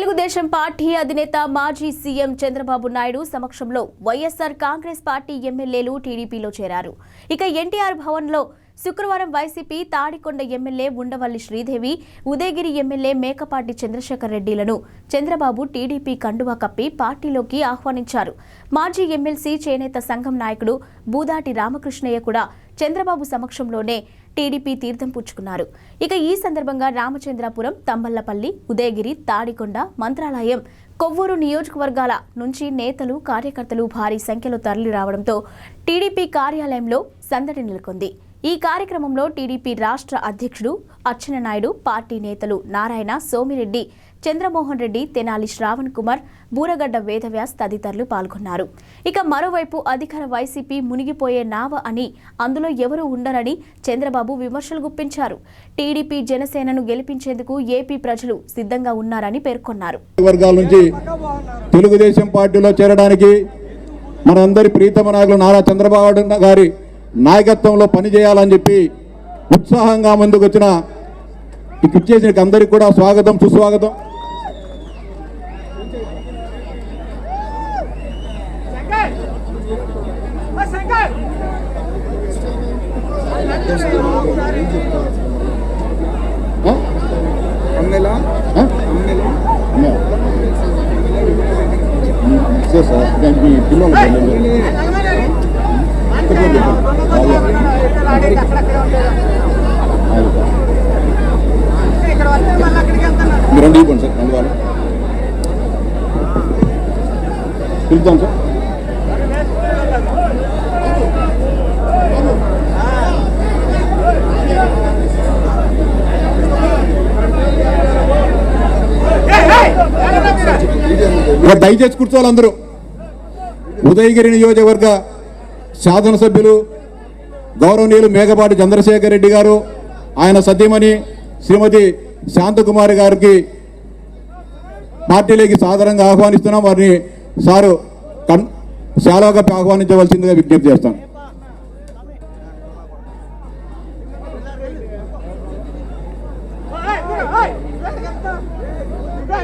Telugu Desam party అధినేత మాజీ CM Chandrababu Naidu సమక్షంలో వైఎస్సార్ కాంగ్రెస్ పార్టీ ఎమ్మెల్యేలు టీడీపీలో చేరారు. ఇక ఎన్టీఆర్ భవన్లో శుక్రవారం YCP Tadikonda MLA Undavalli Sridevi Udayagiri MLA Mekapati Chandrasekhar రెడ్డిలను Chandrababu TDP కండువా కప్పి పార్టీలోకి ఆహ్వానించారు. మాజీ ఎమ్మెల్సీ చేనేత సంఘం నాయకుడు బూదాటి రామకృష్ణయ్య కూడా చంద్రబాబు సమక్షంలోనే టీడీపీ తీర్థం పుచ్చుకున్నారు. ఇక ఈ సందర్భంగా రామచంద్రాపురం తంబళ్ళపల్లి ఉదయగిరి తాడికొండ మంత్రాలయం కొవ్వూరు నియోజకవర్గాల నుంచి నేతలు కార్యకర్తలు భారీ సంఖ్యలో తరలి రావడంతో టీడీపీ కార్యాలయంలో సందడి నెలకొంది. ఈ కార్యక్రమంలో టీడీపీ రాష్ట్ర అధ్యక్షుడు అచ్చెన్నాయుడు పార్టీ నేతలు నారాయణ సోమిరెడ్డి చంద్రమోహన్ రెడ్డి తెనాలి శ్రావణ్ కుమార్ బూరగడ్డ వేదవ్యాస్ తదితరులు పాల్గొన్నారు. ఇక మరోవైపు అధికార వైసీపీ మునిగిపోయే నావ అని అందులో ఎవరూ ఉండరని చంద్రబాబు విమర్శలు గుప్పించారు. టీడీపీ జనసేనను గెలిపించేందుకు ఏపీ ప్రజలు సిద్ధంగా ఉన్నారని పేర్కొన్నారు. వర్గాల నుంచి తెలుగుదేశం పార్టీలో చేరడానికి మనందరి ప్రీతమ నాయకులు నారా చంద్రబాబు గారి నాయకత్వంలో పనిచేయాలని చెప్పి ఉత్సాహంగా ముందుకు వచ్చిన ఇచ్చేసిన అందరికి కూడా స్వాగతం సుస్వాగతం. సరే సార్ దానికి పిల్లలు మీరు రెండు ఇవ్వండి సార్ రెండు వాళ్ళు. పిలుద్దాం సార్. ఇక దయచేసి కూర్చోవాలి అందరూ ఉదయగిరి నియోజకవర్గ శాసనసభ్యులు గౌరవనీయులు మేఘపాటి చంద్రశేఖర్ రెడ్డి గారు ఆయన సతీమణి శ్రీమతి శాంతకుమారి గారికి పార్టీలోకి సాధారణంగా ఆహ్వానిస్తున్నాం వారిని సారు కన్ శాలోగా ఆహ్వానించవలసిందిగా విజ్ఞప్తి చేస్తాను Hey!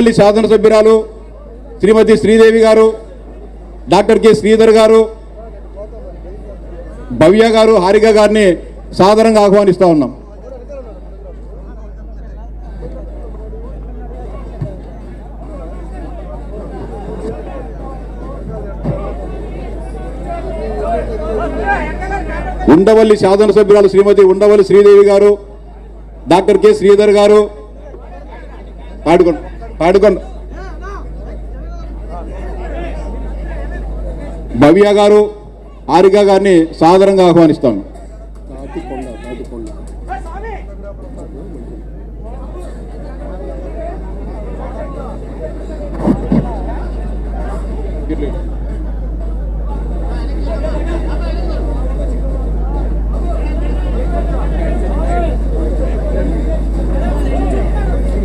వెళ్ళకండి. ఏ కెమెరామెన్ శాసనసభ్యురాలు శ్రీమతి శ్రీదేవి గారు డాక్టర్ కె. శ్రీధర్ గారు భవ్య గారు హారిక గారిని సాధారణంగా ఆహ్వానిస్తూ ఉన్నాం. ఉండవల్లి శాసనసభ్యురాలు శ్రీమతి ఉండవల్లి శ్రీదేవి గారు డాక్టర్ కె. శ్రీధర్ గారు పాడుకుంటారు పాడుకోండి. భవ్య గారు హారిక గారిని సాదరంగా ఆహ్వానిస్తాను తాటికొండ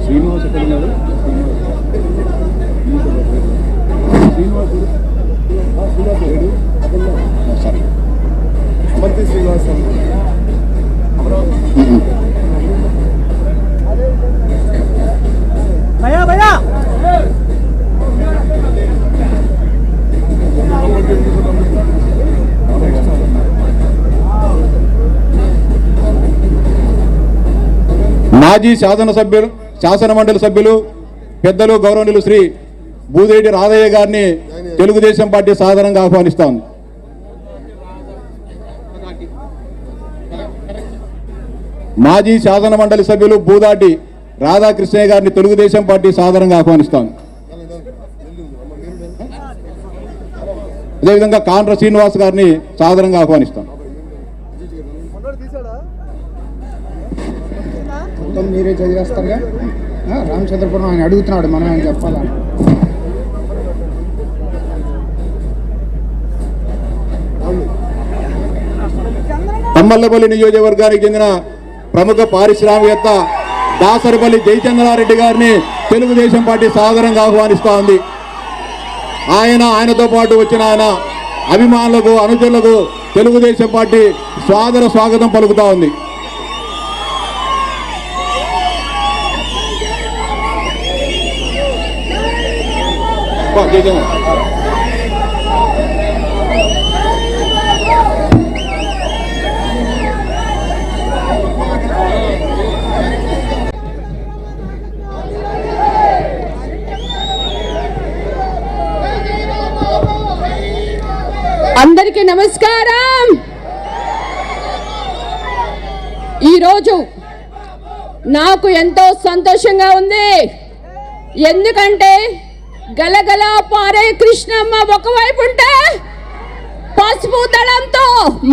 శ్రీనివాస్ ఎక్కడ ఉన్నారు శ్రీనివాస్ లేడు సరే అమర్తి శ్రీనివాసం మాజీ శాసనసభ్యులు శాసన మండలి సభ్యులు పెద్దలు గౌరవనీయులు శ్రీ బూదేటి రాధయ్య గారిని తెలుగుదేశం పార్టీ సాధారణంగా ఆహ్వానిస్తాం. మాజీ శాసన మండలి సభ్యులు బూదాటి రాధాకృష్ణయ్య గారిని తెలుగుదేశం పార్టీ సాధారణంగా ఆహ్వానిస్తాం. అదేవిధంగా కాండ్ర శ్రీనివాస్ గారిని సాధారణంగా ఆహ్వానిస్తాం. మీరే చదివేస్తారుగా? రామచంద్రపురం ఆయన అడుగుతున్నాడు మనం ఆయన చెప్పాలా? తమ్మల్లపల్లి నియోజకవర్గానికి చెందిన ప్రముఖ పారిశ్రామికవేత్త దాసరిపల్లి జయచంద్రారెడ్డి గారిని తెలుగుదేశం పార్టీ సాదరంగా ఆహ్వానిస్తూ ఉంది ఆయన ఆయనతో పాటు వచ్చిన ఆయన అభిమానులకు అనుచరులకు తెలుగుదేశం పార్టీ స్వాదర స్వాగతం పలుకుతా ఉంది జయచంద్ర. అందరికీ నమస్కారం. ఈరోజు నాకు ఎంతో సంతోషంగా ఉంది. ఎందుకంటే గలగల పారే కృష్ణమ్మ ఒకవైపు ఉంటే పసుపు దళంతో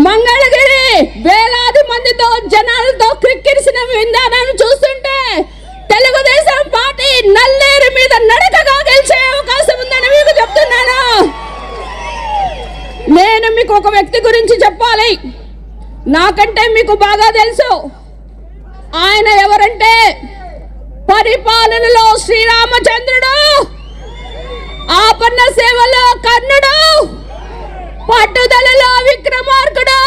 మంగళగిరి వేలాది మందితో జనాలతో క్రిక్కిరిసిన విధానాన్ని చూస్తుంటే తెలుగుదేశం పార్టీ నల్లేరు మీద నడకగా గెలిచే అవకాశం ఉందని మీకు చెప్తున్నాను నేను మీకు ఒక వ్యక్తి గురించి చెప్పాలి నాకంటే మీకు బాగా తెలుసు. ఆయన ఎవరంటే పరిపాలనలో శ్రీరామచంద్రుడు ఆపన్న సేవలో కర్ణుడు పట్టుదలలో విక్రమార్కుడు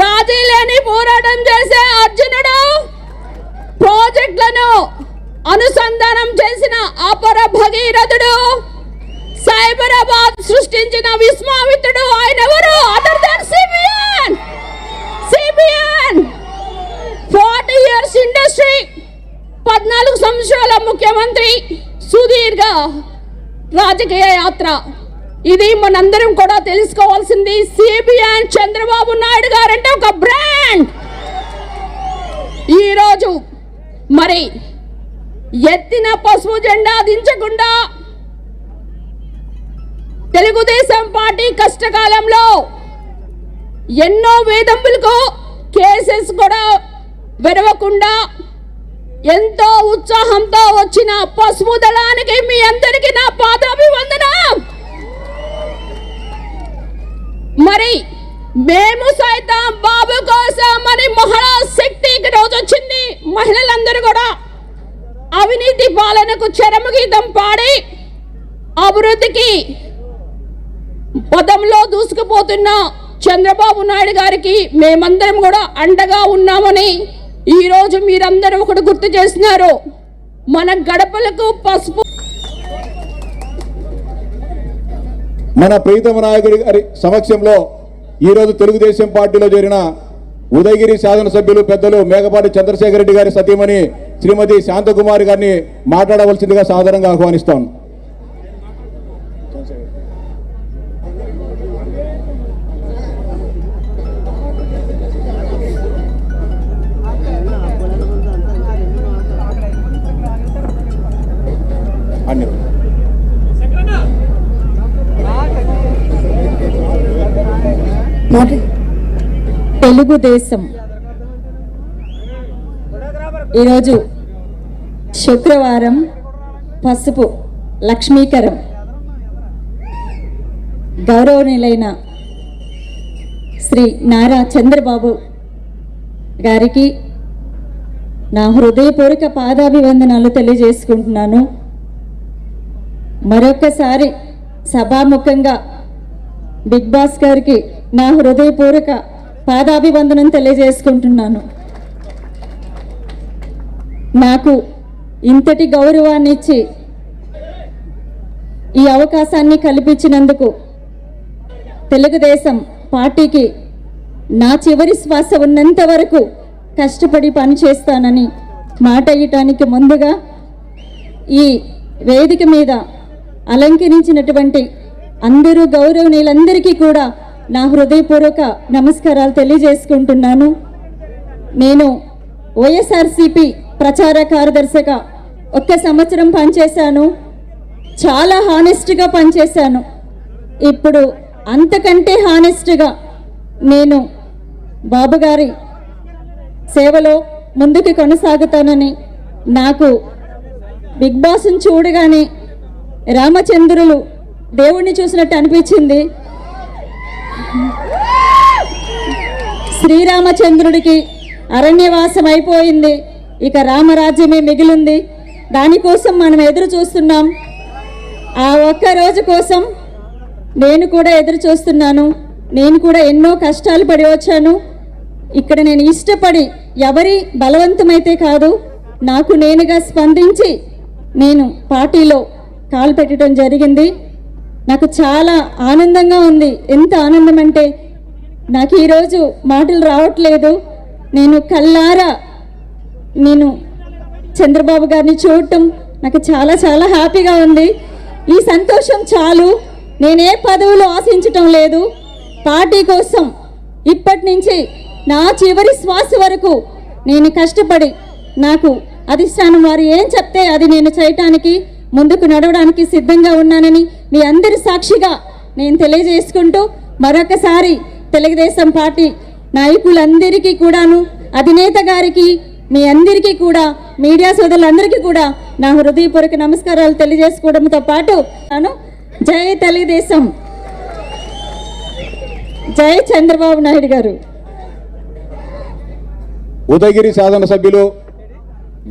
రాజీ లేని పోరాటం చేసే అర్జునుడు ప్రాజెక్టులను అనుసంధానం చేసిన అపర భగీరథుడు సైబరాబాద్ సృష్టించిన విస్మావితుడు ఆయన ఎవరు? Other than champion forty years industry పద్నాలుగు సంవత్సరాల ముఖ్యమంత్రి సుదీర్ఘ రాజకీయ యాత్ర. ఇది మనందరం కూడా తెలుసుకోవాల్సింది. సిబిఎన్ చంద్రబాబు నాయుడు గారంటే ఒక బ్రాండ్. ఈరోజు మరి ఎత్తిన పసుపు జెండా దించకుండా తెలుగుదేశం పార్టీ కష్టకాలంలో ఎన్నో వేధింపులకు కేసెస్ కూడా విరవకుండా ఎంతో ఉత్సాహంతో వచ్చిన పసుపు దళానికి మీ అందరికీ నా పాదాభివందన. మరి మేము సైతం బాబు కోసం అని మహిళా శక్తి రోజు వచ్చింది మహిళలందరూ కూడా. అవినీతి పాలనకు చరమ గీతం పాడి అభివృద్ధికి పదంలో దూసుకుపోతున్నా చంద్రబాబు నాయుడు గారికి మేమందరం కూడా అండగా ఉన్నామని ఈరోజు మీరందరూ ఒకటి గుర్తు చేస్తున్నారు. మన గడపలకు పసుపు మన ప్రీతమ నాయకుడి గారి సమక్షంలో ఈరోజు తెలుగుదేశం పార్టీలో చేరిన ఉదయగిరి శాసనసభ్యులు పెద్దలు మేకపాటి చంద్రశేఖర్ రెడ్డి గారి సతీమణి శ్రీమతి శాంతకుమారి గారిని మాట్లాడవలసిందిగా సాధారణంగా ఆహ్వానిస్తాను తెలుగుదేశం. ఈరోజు శుక్రవారం పసుపు లక్ష్మీకరం. గౌరవనీయులైన శ్రీ నారా చంద్రబాబు గారికి నా హృదయపూర్వక పాదాభివందనాలు తెలియజేసుకుంటున్నాను. మరొకసారి సభాముఖంగా బిగ్ బాస్ గారికి నా హృదయపూర్వక పాదాభివందనం తెలియజేసుకుంటున్నాను. నాకు ఇంతటి గౌరవాన్ని ఇచ్చి ఈ అవకాశాన్ని కల్పించినందుకు తెలుగుదేశం పార్టీకి నా చివరి శ్వాస ఉన్నంత వరకు కష్టపడి పనిచేస్తానని మాట ఇయటానికి ముందుగా ఈ వేదిక మీద అలంకరించినటువంటి అందరూ గౌరవనీయులందరికీ కూడా నా హృదయపూర్వక నమస్కారాలు తెలియజేసుకుంటున్నాను. నేను వైఎస్ఆర్సిపి ప్రచార కార్యదర్శిగా ఒక్క సంవత్సరం పనిచేశాను. చాలా హానెస్ట్గా పనిచేశాను. ఇప్పుడు అంతకంటే హానెస్ట్గా నేను బాబు గారి సేవలో ముందుకు కొనసాగుతానని నాకు బిగ్ బాస్ని చూడగానే రామచంద్రులు దేవుణ్ణి చూసినట్టు అనిపించింది. శ్రీరామచంద్రుడికి అరణ్యవాసం అయిపోయింది. ఇక రామరాజ్యమే మిగిలింది. దానికోసం మనం ఎదురు చూస్తున్నాం. ఆ ఒక్క రోజు కోసం నేను కూడా ఎదురు చూస్తున్నాను. నేను కూడా ఎన్నో కష్టాలు పడి వచ్చాను. ఇక్కడ నేను ఇష్టపడి ఎవరి బలవంతమైతే కాదు నాకు నేనుగా స్పందించి నేను పార్టీలో కాలు పెట్టడం జరిగింది. నాకు చాలా ఆనందంగా ఉంది. ఎంత ఆనందం అంటే నాకు ఈరోజు మాటలు రావట్లేదు. నేను కల్లారా నేను చంద్రబాబు గారిని చూడటం నాకు చాలా చాలా హ్యాపీగా ఉంది. ఈ సంతోషం చాలు. నేనే పదవులు ఆశించటం లేదు. పార్టీ కోసం ఇప్పటి నుంచి నా చివరి శ్వాస వరకు నేను కష్టపడి నాకు అధిష్టానం వారు ఏం చెప్తే అది నేను చేయటానికి ముందుకు నడవడానికి సిద్ధంగా ఉన్నానని మీ అందరి సాక్షిగా నేను తెలియజేసుకుంటూ మరొకసారి తెలుగుదేశం పార్టీ నాయకులందరికీ కూడాను అధినేత గారికి మీ అందరికీ కూడా మీడియా సోదరులందరికీ కూడా నా హృదయపూర్వక నమస్కారాలు తెలియజేసుకోవడంతో పాటు నేను జై తెలుగుదేశం. జై చంద్రబాబు నాయుడు గారు. ఉదయగిరి శాసనసభ్యులు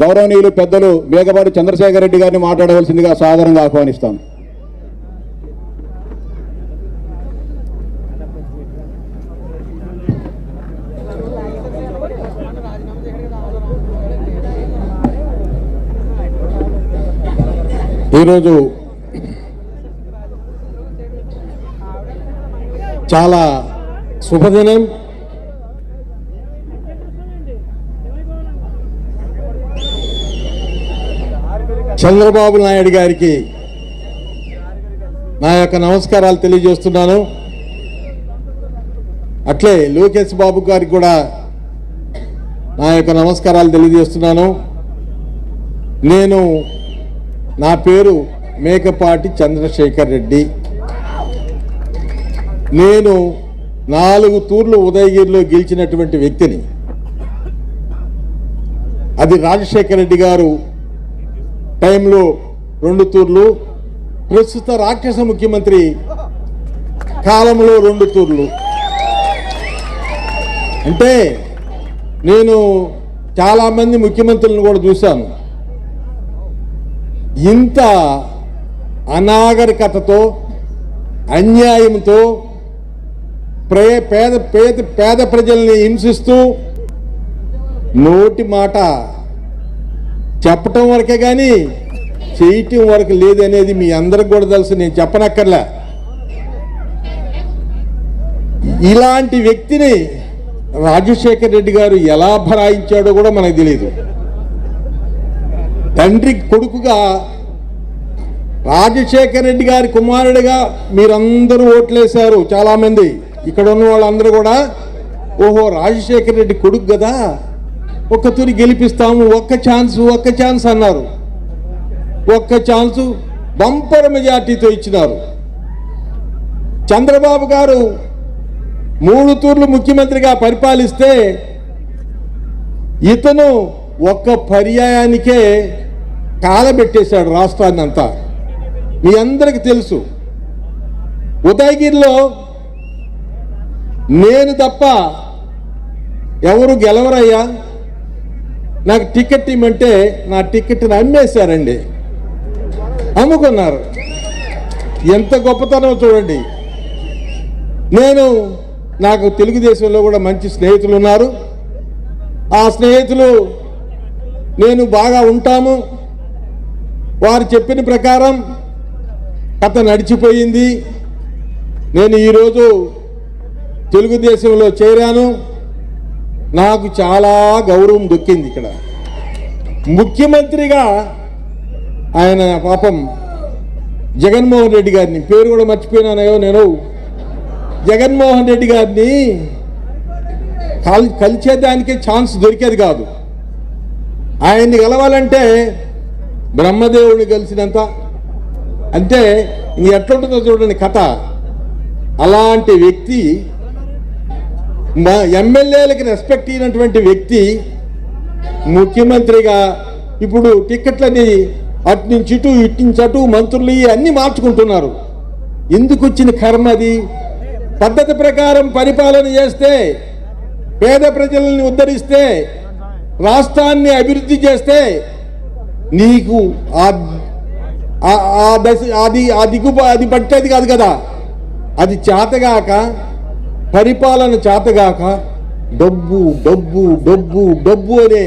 గౌరవనీయులు పెద్దలు మేఘపాటి చంద్రశేఖర్ రెడ్డి గారిని మాట్లాడవలసిందిగా సాధారణంగా ఆహ్వానిస్తాను ఈరోజు చాలా శుభదినం. చంద్రబాబు నాయుడు గారికి నా యొక్క నమస్కారాలు తెలియజేస్తున్నాను. అట్లే లోకేష్ బాబు గారికి కూడా నా యొక్క నమస్కారాలు తెలియజేస్తున్నాను. నేను నా పేరు మేకపాటి చంద్రశేఖర్ రెడ్డి. నేను నాలుగు తూర్లు ఉదయగిరిలో గెలిచినటువంటి వ్యక్తిని. అది రాజశేఖర రెడ్డి గారు టైంలో రెండు తూర్లు ప్రస్తుత రాక్షస ముఖ్యమంత్రి కాలంలో రెండు తూర్లు. అంటే నేను చాలామంది ముఖ్యమంత్రులను కూడా చూశాను. ఇంత అనాగరికతతో అన్యాయంతో ప్రే పేద పేద పేద ప్రజల్ని హింసిస్తూ నోటి మాట చెప్పటం వరకే కానీ చేయటం వరకు లేదనేది మీ అందరికి కూడా తెలుసు నేను చెప్పనక్కర్లే. ఇలాంటి వ్యక్తిని రాజశేఖర్ రెడ్డి గారు ఎలా భరాయించాడో కూడా మనకు తెలియదు తండ్రి కొడుకుగా రాజశేఖర్ రెడ్డి గారి కుమారుడిగా మీరందరూ ఓట్లేశారు చాలామంది. ఇక్కడ ఉన్న వాళ్ళందరూ కూడా ఓహో రాజశేఖర్ రెడ్డి కొడుకు కదా. ఒక్క తూరి గెలిపిస్తాము ఒక్క ఛాన్స్ ఒక్క ఛాన్స్ అన్నారు. ఒక్క ఛాన్సు బంపర్ మెజార్టీతో ఇచ్చినారు. చంద్రబాబు గారు మూడు తూర్లు ముఖ్యమంత్రిగా పరిపాలిస్తే ఇతను ఒక్క పర్యాయానికే కాలబెట్టేశాడు రాష్ట్రాన్ని అంతా మీ అందరికి తెలుసు. ఉదయగిరిలో నేను తప్ప ఎవరు గెలవరయ్యా? నాకు టికెట్ ఇమ్మంటే నా టికెట్ని అమ్మేశారండి. అమ్ముకున్నారు. ఎంత గొప్పతనం చూడండి. నేను నాకు తెలుగుదేశంలో కూడా మంచి స్నేహితులు ఉన్నారు. ఆ స్నేహితులు నేను బాగా ఉంటాము. వారు చెప్పిన ప్రకారం కథ నడిచిపోయింది. నేను ఈరోజు తెలుగుదేశంలో చేరాను. నాకు చాలా గౌరవం దొక్కింది ఇక్కడ. ముఖ్యమంత్రిగా ఆయన పాపం జగన్మోహన్ రెడ్డి గారిని పేరు కూడా మర్చిపోయినానయో నేను. జగన్మోహన్ రెడ్డి గారిని కల్ కలిచేదానికే ఛాన్స్ దొరికేది కాదు. ఆయన్ని కలవాలంటే బ్రహ్మదేవుని కలిసినంత అంటే ఇంక ఎట్లుంటుందో చూడండి కథ. అలాంటి వ్యక్తి మా ఎమ్మెల్యేలకి రెస్పెక్ట్ అయినటువంటి వ్యక్తి ముఖ్యమంత్రిగా ఇప్పుడు టిక్కెట్లని అటు నుంచి ఇటు ఇటు నుంచి అటు మంత్రులు అన్నీ మార్చుకుంటున్నారు. ఎందుకు వచ్చిన కర్మ అది? పద్ధతి ప్రకారం పరిపాలన చేస్తే పేద ప్రజలని ఉద్ధరిస్తే రాష్ట్రాన్ని అభివృద్ధి చేస్తే నీకు ఆ దశ అది ఆ అది పట్టేది కాదు కదా. అది చేతగాక పరిపాలన చేతగాక డబ్బు డబ్బు డబ్బు డబ్బు అనే